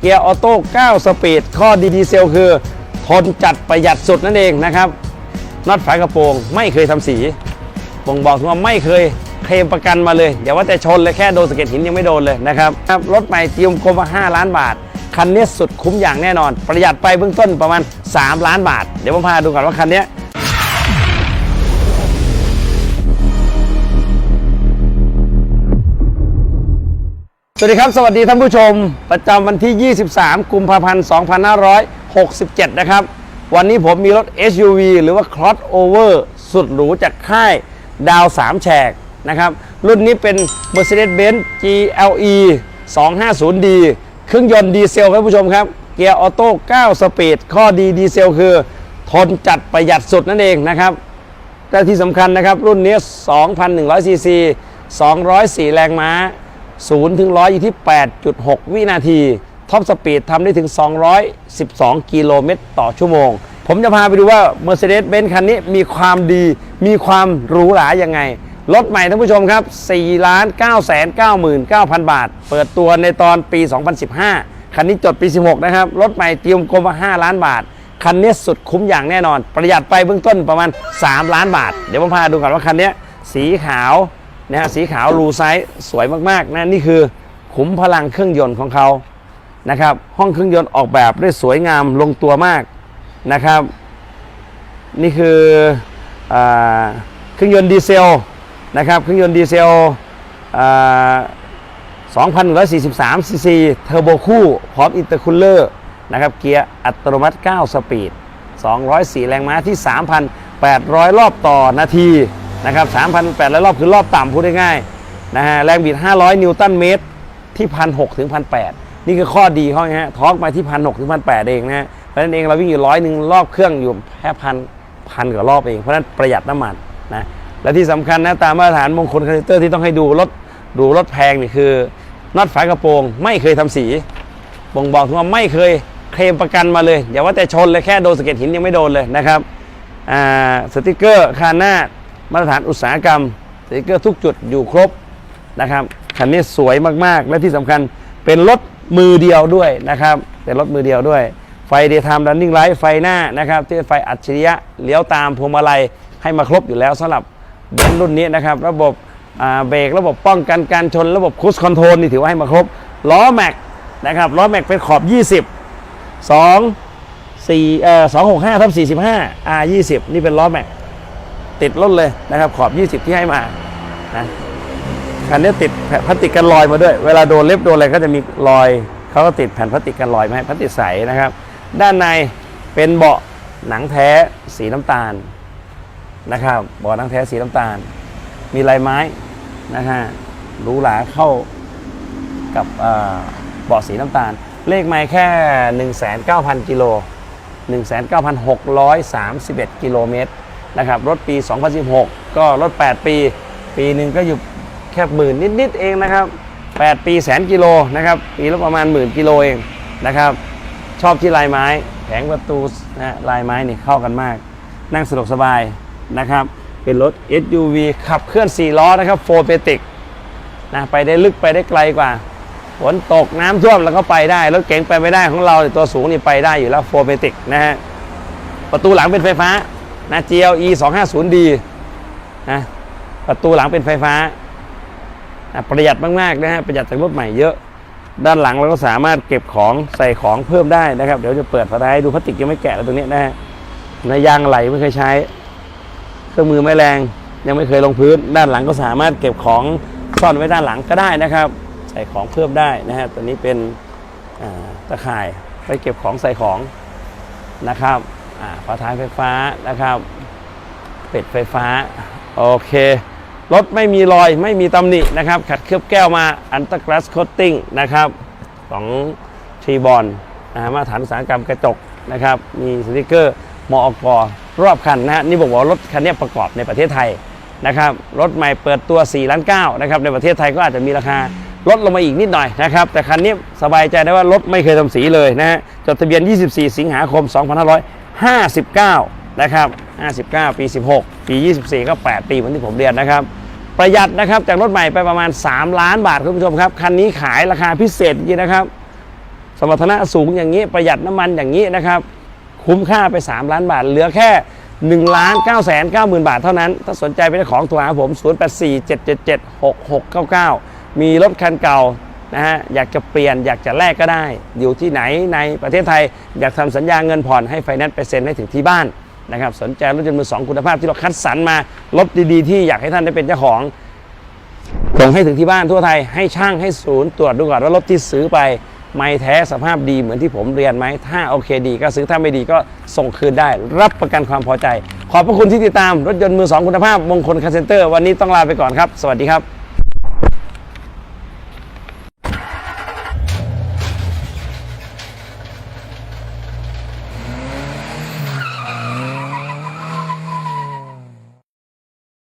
เกียร์ออโต้ 9 สปีด ข้อดีดีเซลคือ ทนจัดประหยัดสุดนั่นเองนะครับน็อตฝากระโปรงไม่เคยทำสีบ่งบอกว่าไม่เคยเคลมประกันมาเลยอย่าว่าแต่ชนเลยแค่โดนสะเก็ดหินยังไม่โดนเลยนะครับรถใหม่จีมกลมมา5ล้านบาท คันนี้สุดคุ้มอย่างแน่นอน ประหยัดไปเบื้องต้นประมาณ 3 ล้านบาท เดี๋ยวผมพาดูก่อนว่าคันนี้ สวัสดีครับ สวัสดีท่านผู้ชม ประจำวันที่ 23 กุมภาพันธ์ 2567 นะครับ วันนี้ผมมีรถ SUV หรือว่า Crossover สุดหรูจากค่ายดาว 3 แฉกนะครับ รุ่นนี้เป็น Mercedes-Benz GLE 250D เครื่องยนต์ดีเซลครับผู้ชมครับ เกียร์ออโต้9สปีด ข้อดีดีเซลคือ ทนจัดประหยัดสุดนั่นเองนะครับแต่ที่สำคัญนะครับ รุ่นนี้ 2,100ซีซี204 แรงม้า 0 ถึง 100 อยู่ที่ 8.6 วินาที ท็อปสปีดทำได้ถึง 212 กิโลเมตรต่อชั่วโมง ผมจะพาไปดูว่า Mercedes-Benz คันนี้มีความดี มีความหรูหรายังไง รถใหม่ท่านผู้ชมครับ4 9 9 9 9 0บาท เปิดตัวในตอนปี 2015 คันนี้จดปี 16 นะครับ รถใหม่เตรียมกลมมา5ล้านบาท คันนี้สุดคุ้มอย่างแน่นอน ประหยัดไปเบื้องต้นประมาณ 3 ล้านบาท เดี๋ยวผมพาดูก่อนว่าคันนี้สีขาว นะฮะสีขาวรูไซส์สวยมากๆนะนี่คือขุมพลังเครื่องยนต์ของเขานะครับ ห้องเครื่องยนต์ออกแบบได้สวยงามลงตัวมากนะครับ นี่คืออเครื่องยนต์ดีเซลนะครับ เครื่องยนต์ดีเซล2,143ซีซีเทอร์โบคู่พร้อมอินเตอร์คูลเลอร์นะครับเกียร์อัตโนมัติ 9 สปีด 204 แรงม้าที่ 3,800 รอบต่อนาที นะครับ3,800 รอบคือรอบต่ำพูดง่ายๆนะฮะแรงบิด 500 นิวตันเมตรที่1,600ถึง1,800นี่คือข้อดีเขาไงฮะทอร์กมาที่1,600ถึง1,800เองนะเพราะนั้นเองเราวิ่งอยู่ร้อยหนึ่งรอบเครื่องอยู่แค่พันพันกว่ารอบเอง เพราะนั้นประหยัดน้ำมันนะและที่สำคัญนะตามมาตรฐานมงคลคาลิเตอร์ที่ต้องให้ดูรถดูรถแพงนี่คือน็อตฝากระโปรง ไม่เคยทำสี บ่งบอกถึงว่าไม่เคยเคลมประกันมาเลยอย่าว่าแต่ชนเลยแค่โดนสะเก็ดหินยังไม่โดนเลยนะครับอ่าสติกเกอร์คานหน้า มาตรฐานอุตสาหกรรมสติกเกอร์ทุกจุดอยู่ครบนะครับคันนี้สวยมากๆ และที่สำคัญเป็นรถมือเดียวด้วยนะครับเป็นรถมือเดียวด้วย ไฟเดย์ไทม์รันนิ่งไลท์ไฟหน้านะครับที่เป็นไฟอัจฉริยะเลี้ยวตามพวงมาลัยให้มาครบอยู่แล้วสำหรับเบนซ์รุ่นนี้นะครับ ระบบเบรกระบบป้องกันการชนระบบคู e คอนโทรลนี่ถือว่าให้มาครบล้อแม็กนะครับล้อแม็กเป็นขอบ 20 2 4เอ่อ265ทับ45 R 20นี่เป็นล้อแม็ก ติดรถเลยนะครับ ขอบ 20 ที่ให้มานะคันนี้ติดแผ่นพลาสติกกันรอยมาด้วย เวลาโดนเล็บโดนอะไรก็จะมีรอยเขาก็ติดแผ่นพลาสติกกันรอยมาให้พลาสติกใสนะครับ ด้านในเป็นเบาะหนังแท้สีน้ำตาลนะครับเบาะหนังแท้สีน้ำตาล มีลายไม้นะฮะหรูหราเข้ากับเบาะสีน้ำตาล เลขไม่แค่ 19,000กิโล19,631กิโลเมตร นะครับรถปี 2016 ก็รถ 8 ปี ปีหนึ่งก็อยู่แค่หมื่นนิดๆเองนะครับ 8 ปีแสนกิโลนะครับปีละประมาณหมื่นกิโลเองนะครับ ชอบที่ลายไม้แผงประตูนะลายไม้นี่เข้ากันมาก นั่งสะดวกสบายนะครับ เป็นรถ SUV ขับเคลื่อน 4 ล้อนะครับโฟเ e ติกนะไปได้ลึกไปได้ไกลกว่าฝนตกน้ำท่วมแล้วก็ไปได้รถเก๋งไปไม่ได้ของเราตัวสูงนี่ไปได้อยู่แล้วโฟเ e ติกนะฮะประตูหลังเป็นไฟฟ้า นะ GLE 250D นะประตูหลังเป็นไฟฟ้านะประหยัดมากๆนะฮะประหยัดจากรถใหม่เยอะ ด้านหลังเราก็สามารถเก็บของใส่ของเพิ่มได้นะครับ เดี๋ยวจะเปิดฝาท้ายดูพลาสติกยังไม่แกะแล้วตรงนี้นะฮะยางไหลไม่เคยใช้ เครื่องมือไม่แรง ยังไม่เคยลงพื้น ด้านหลังก็สามารถเก็บของซ่อนไว้ด้านหลังก็ได้นะครับ ใส่ของเพิ่มได้นะฮะตัวนี้เป็นตะข่ายไว้เก็บของใส่ของนะครับ ฝาท้ายไฟฟ้านะครับเป็ดไฟฟ้า โอเค รถไม่มีรอยไม่มีตำหนินะครับ ขัดเคลือบแก้วมาอันต r ก l สโคตติ้งนะครับของทีบอลนะฮะมาตรฐานอุตสาหกรรมกระจกนะครับ มีสติกเกอร์มอกรอบคันนะฮะนี่บอกว่ารถคันนี้ประกอบในประเทศไทยนะครับรถใหม่เปิดตัว4ล้าน9นะครับในประเทศไทยก็อาจจะมีราคาลดลงมาอีกนิดหน่อยนะครับแต่คันนี้สบายใจได้ว่ารถไม่เคยทำสีเลยนะฮะจดทะเบียน 24 สิงหาคม 59 นะครับ 59 ปี 16 ปี 24 ก็ 8 ปีเหมือนที่ผมเรียนนะครับ ประหยัดนะครับจากรถใหม่ไปประมาณ 3 ล้านบาทคุณผู้ชมครับ คันนี้ขายราคาพิเศษจริงนะครับ สมรรถนะสูงอย่างนี้ประหยัดน้ำมันอย่างนี้นะครับ คุ้มค่าไป 3 ล้านบาท เหลือแค่1ล้าน9แสน9หมื่นบาทเท่านั้น ถ้าสนใจเป็นเจ้าของโทรหาผม 084 777 6699 มีรถคันเก่า นะฮะอยากจะเปลี่ยนอยากจะแลกก็ได้ อยู่ที่ไหนในประเทศไทย อยากทำสัญญาเงินผ่อนให้ไฟแนนซ์ไปเซ็นให้ถึงที่บ้านนะครับสนใจรถยนต์มือสองคุณภาพที่เราคัดสรรมารถดีๆ ที่อยากให้ท่านได้เป็นเจ้าของส่งให้ถึงที่บ้านทั่วไทยให้ช่างให้ศูนย์ตรวจดูก่อนว่ารถที่ซื้อไปไม่แท้สภาพดีเหมือนที่ผมเรียนไหม ถ้าโอเคดีก็ซื้อถ้าไม่ดีก็ส่งคืนได้ รับประกันความพอใจ ขอบพระคุณที่ติดตามรถยนต์มือสองคุณภาพมงคลคาเซนเตอร์ วันนี้ต้องลาไปก่อนครับ สวัสดีครับ